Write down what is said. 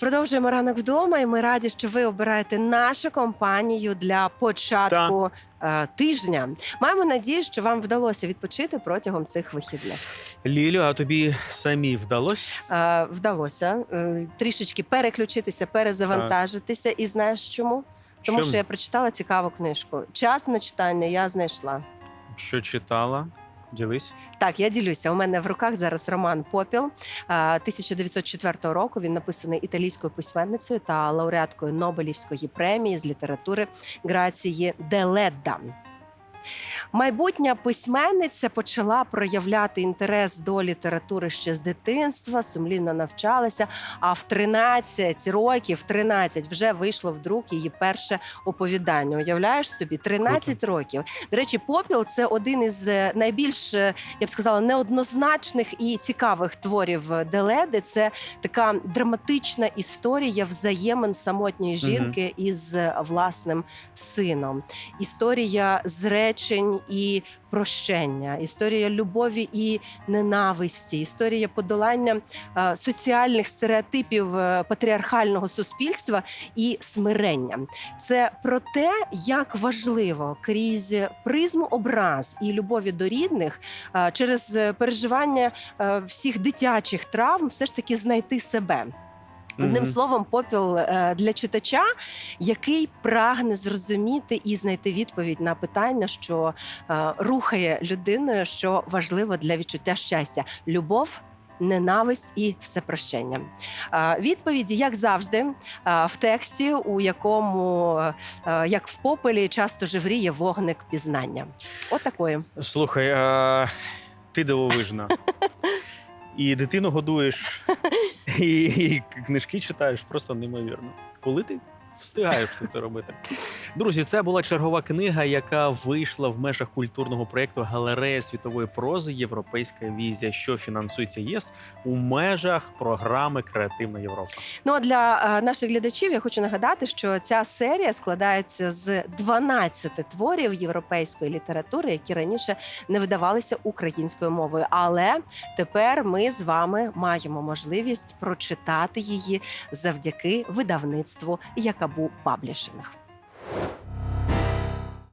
Продовжуємо ранок вдома, і ми раді, що ви обираєте нашу компанію для початку е, тижня. Маємо надію, що вам вдалося відпочити протягом цих вихідних. Лілю, а тобі самі вдалося? Е, вдалося е, трішечки переключитися, перезавантажитися. І знаєш чому? Тому Чому? що я прочитала цікаву книжку. Час на читання я знайшла. Що читала? Дивись. Так, я ділюся. У мене в руках зараз роман Попіл а, 1904 року. Він написаний італійською письменницею та лауреаткою Нобелівської премії з літератури Грації Деледда. Майбутня письменниця почала проявляти інтерес до літератури ще з дитинства, сумлінно навчалася. А в 13 років, 13, вже вийшло в друк її перше оповідання. Уявляєш собі, 13 років. До речі, попіл це один із е, найбільш, е, я б сказала, неоднозначних і цікавих творів Деледи. Це така драматична історія взаємин самотньої жінки із е, власним сином. Історія зречень і прощення, історія любові і ненависті, історія подолання соціальних стереотипів е, патріархального суспільства і смирення. Це про те, як важливо крізь призму образ і любові до рідних через е, переживання е, всіх дитячих травм, все ж таки знайти себе. Одним Мгм. словом, попіл е, для читача, який прагне зрозуміти і знайти відповідь на питання, що е, рухає людиною, що важливо для відчуття щастя: любов. Ненависть і всепрощення. Е, Відповіді, як завжди, в тексті, у якому, як в попелі, часто живріє вогник пізнання. Отакої. Слухай, а, ти дивовижна. І дитину годуєш, і, книжки читаєш просто неймовірно. Коли ти встигаєш все це робити? Друзі, це була чергова книга, яка вийшла в межах культурного проєкту Галерея світової прози Європейська візія, що фінансується ЄС у межах програми Креативна Європа. Ну а для е, наших глядачів я хочу нагадати, що ця серія складається з 12 творів європейської літератури, які раніше не видавалися українською мовою. Але тепер ми з вами маємо можливість прочитати її завдяки видавництву Якабу Паблішинг.